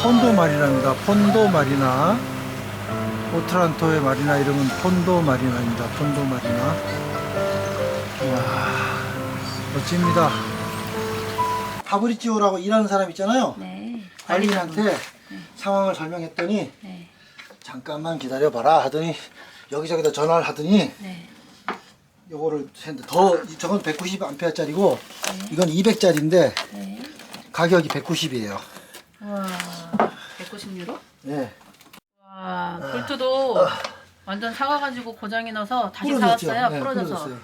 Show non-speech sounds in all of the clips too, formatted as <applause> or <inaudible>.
폰도 마리나입니다. 폰도 마리나. 오트란토의 마리나 이름은 폰도 마리나입니다. 폰도 마리나. 와, 멋집니다. 파브리치오라고 일하는 사람 있잖아요. 네. 관리인한테 상황을 설명했더니 네. 잠깐만 기다려봐라 하더니 여기저기다 전화를 하더니 네. 요거를 했는데 더 저건 190 암페어짜리고 이건 200짜리인데 네. 가격이 190이에요. 와. 190유로? 네. 와. 볼트도 완전 사가가지고 고장이 나서 다시 부러졌죠? 사왔어요. 네, 부러져서. 부러졌어요.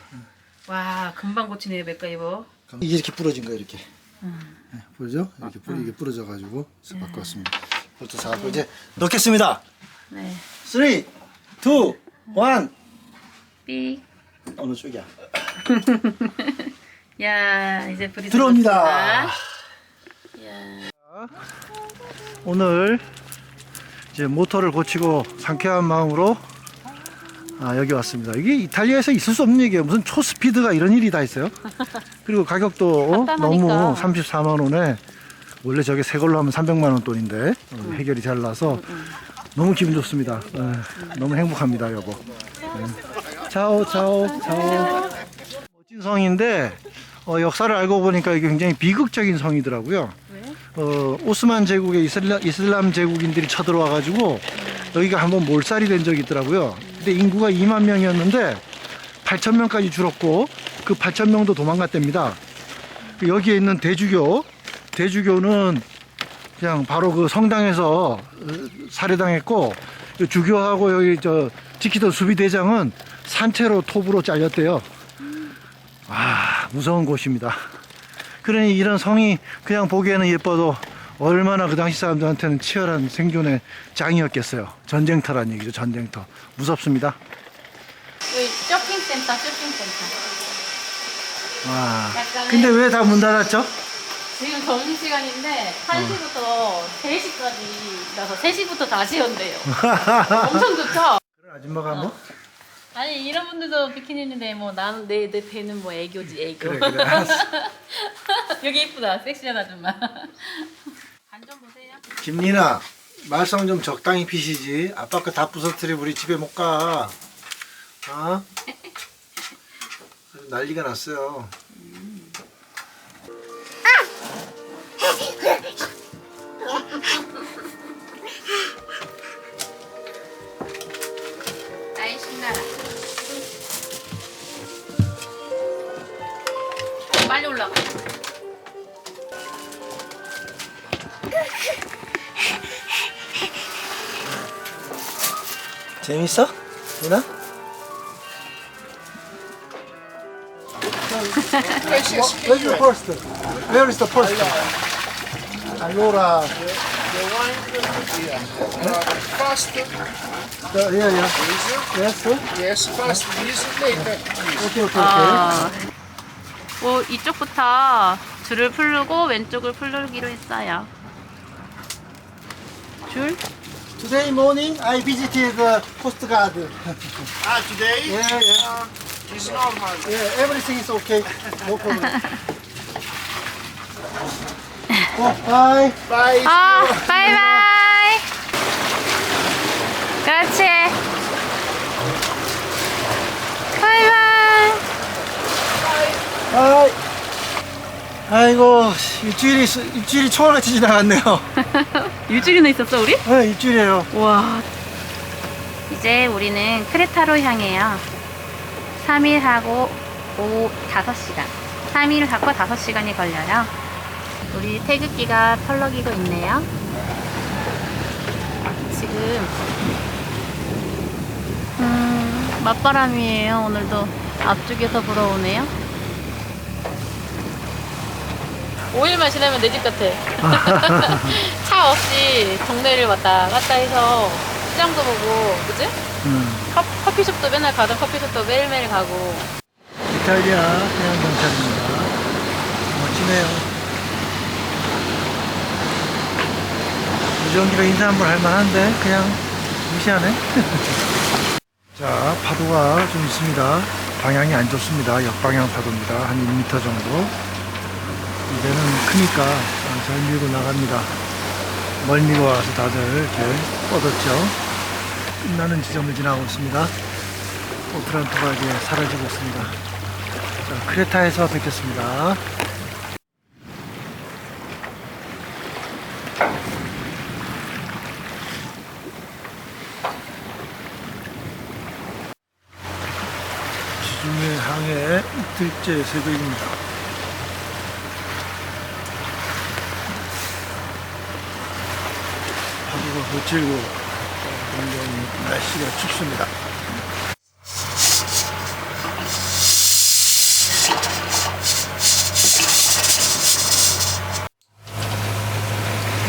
와. 금방 고치네요, 맥가이버. 이게 이렇게 부러진 거예요, 이렇게. 음. 네, 보이죠? 이렇게 부러, 이게 부러져가지고 바꿨습니다. 볼트 사갖고 이제 넣겠습니다. 네. 3, 2, 1. 삑. 어느 쪽이야? <laughs> 야, 이제 불이 들어옵니다. 들어왔습니다. 야. 오늘 이제 모터를 고치고 상쾌한 마음으로 아, 여기 왔습니다. 이게 이탈리아에서 있을 수 없는 얘기예요. 무슨 초스피드가 이런 일이 다 있어요. <laughs> 그리고 가격도 간단하니까. 너무 34만 원에 원래 저게 새 걸로 하면 300만 원 돈인데 어, 해결이 잘 나서 너무 기분 좋습니다. 에, 너무 행복합니다, 여보. 네. 차오, 차오, 차오. 멋진 성인데 어, 역사를 알고 보니까 이게 굉장히 비극적인 성이더라고요. 왜? 어, 오스만 제국의 이슬람, 이슬람 제국인들이 쳐들어와 가지고 여기가 한번 몰살이 된 적이 있더라고요. 근데 인구가 2만 명이었는데 8천 명까지 줄었고 그 8천 명도 도망갔답니다. 그 여기에 있는 대주교, 대주교는 그냥 바로 그 성당에서 어, 살해당했고 그 주교하고 여기 저 지키던 수비 대장은 산채로 톱으로 잘렸대요. 아 무서운 곳입니다. 그러니 이런 성이 그냥 보기에는 예뻐도 얼마나 그 당시 사람들한테는 치열한 생존의 장이었겠어요. 전쟁터란 얘기죠. 전쟁터. 무섭습니다. 여기 쇼핑센터, 쇼핑센터. 와. 약간의- 근데 왜 다 문 닫았죠? 지금 점심시간인데 1시부터 3시까지라서 3시부터 다시 연대요. <laughs> 엄청 좋죠? 아줌마가 뭐? 아니 이런 분들도 비키니인데 뭐 나는 내, 내 배는 뭐 애교지 애교. 그래 그래. 알았어. <laughs> 여기 이쁘다 섹시한 아줌마. 간좀 보세요. 김리나 말썽 좀 적당히 피시지. 아빠 거 다 부서뜨리고 우리 집에 못 가. 어? <laughs> 난리가 났어요. 나 빨리 올라가. 재밌어? 리나? Where's your first? Where is the first? Allora, The wine, yeah. Uh, the, yeah. Yes, sir? yes, fast. This later, please. Okay, okay, okay. 아, 뭐 이쪽부터 줄을 풀르고 왼쪽을 풀르기로 했어요. 줄? Today morning, I visited the Coast Guard. Ah, today? Yeah, yeah. Uh, it's normal. Yeah, everything is okay. No problem. oh, bye. Bye. 아, 바이바이. 그렇지. 바이바이. bye. 일주일이, 있- 일주일이 초원같이 지나갔네요. <laughs> 일주일이나 있었어 우리? 네, 일주일이에요. 와. 이제 우리는 크레타로 향해요. 3일 하고 오후 5시간. 3일 하고 5시간이 걸려요. 우리 태극기가 펄럭이고 있네요. 지금 음, 맞바람이에요. 오늘도 앞쪽에서 불어오네요. 5일만 지나면 내 집 같아. <laughs> 차 없이 동네를 왔다 갔다 해서 시장도 보고, 그지? 음, 커, 커피숍도 맨날 가던 커피숍도 매일매일 가고. 이탈리아 해양경찰입니다. 멋지네요. 무전기로 인사 한 번 할 만한데, 그냥 무시하네. <laughs> 자, 파도가 좀 있습니다. 방향이 안 좋습니다. 역방향 파도입니다. 한 1m 정도. 이제는 크니까 잘 밀고 나갑니다. 멀미가 와서 다들 이렇게 뻗었죠. 끝나는 지점을 지나고 있습니다. 오트란토가 이제 사라지고 있습니다. 자, 크레타에서 뵙겠습니다. 지중해 항해 이틀째 새벽입니다. 하루가 거칠고 굉장히 날씨가 춥습니다.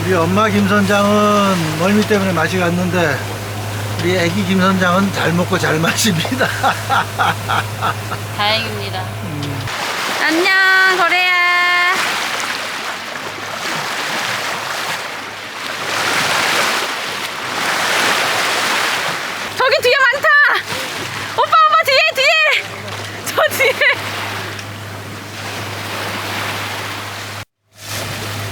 우리 엄마 김 선장은 멀미 때문에 맛이 갔는데 우리 애기 김 선장은 잘 먹고 잘 마십니다. <laughs> 다행입니다. 안녕, 거래야. 저기 뒤에 많다! 오빠, 오빠, 뒤에, 뒤에! 저 뒤에!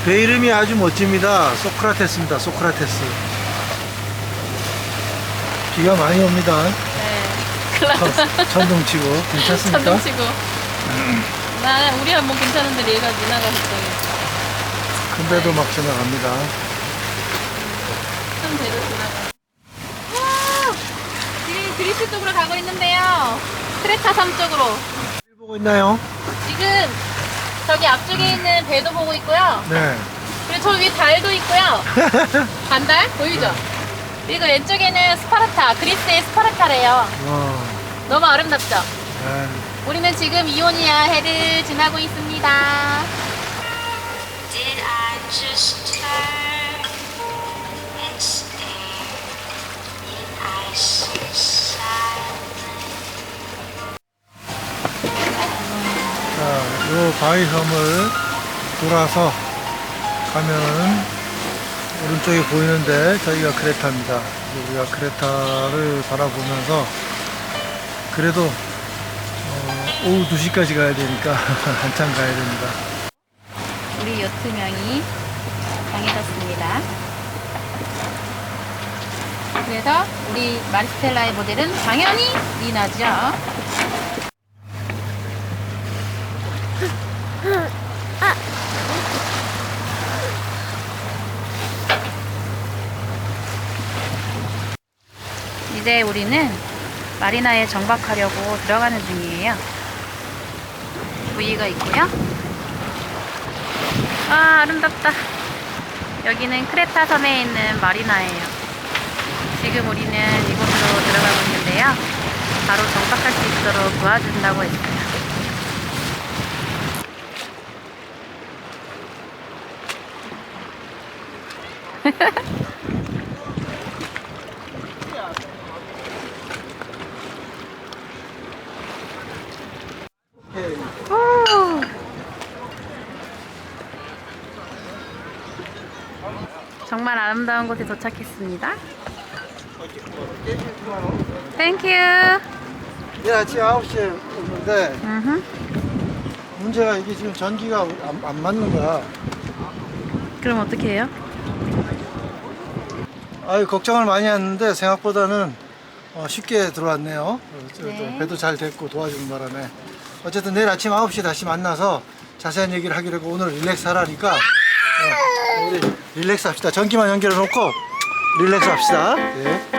배 이름이 아주 멋집니다. 소크라테스입니다. 소크라테스. 비가 많이 옵니다. 네. 천- 천둥치고 괜찮습니까? 천둥 치고. <laughs> 나는 우리야 뭐 괜찮은데 얘가 지나가서 저기 큰 배도 막 지나갑니다. 큰 배로 지나가. 와! 지금 그리스 쪽으로 가고 있는데요. 크레타 섬 쪽으로. 길 보고 있나요? 지금 저기 앞쪽에 있는 배도 보고 있고요. 네. 그리고 저 위에 달도 있고요. <laughs> 반달 보이죠? 그리고 왼쪽에는 스파르타, 그리스의 스파르타래요. 어, 너무 아름답죠? 네. 우리는 지금 이오니아 해를 지나고 있습니다. Did I just turn and stare in icy silence? 요 바위섬을 돌아서 가면은 오른쪽에 보이는데 저희가 크레타입니다. 우리가 크레타를 바라보면서 그래도 어, 오후 2시까지 가야 되니까 <laughs> 한참 가야 됩니다. 우리 요트명이 정해졌습니다. 그래서 우리 마리스텔라의 모델은 당연히 리나죠. 이제 우리는 마리나에 정박하려고 들어가는 중이에요. 부위가 있고요. 아, 아름답다. 여기는 크레타 섬에 있는 마리나예요. 지금 우리는 이곳으로 들어가고 있는데요. 바로 정박할 수 있도록 도와준다고 했어요. <laughs> 정말 아름다운 곳에 도착했습니다. 땡큐. 내일 아침 9시에 오는데 음흠. 문제가 이게 지금 전기가 안, 안 맞는 거야. 그럼 어떻게 해요? 아유 걱정을 많이 했는데 생각보다는 어, 쉽게 들어왔네요. 어, 네. 배도 잘 됐고 도와주는 바람에 어쨌든 내일 아침 9시에 다시 만나서 자세한 얘기를 하기로 하고 오늘 릴렉스 하라니까 어, 우리 릴렉스 합시다. 전기만 연결해 놓고 릴렉스 합시다. 예.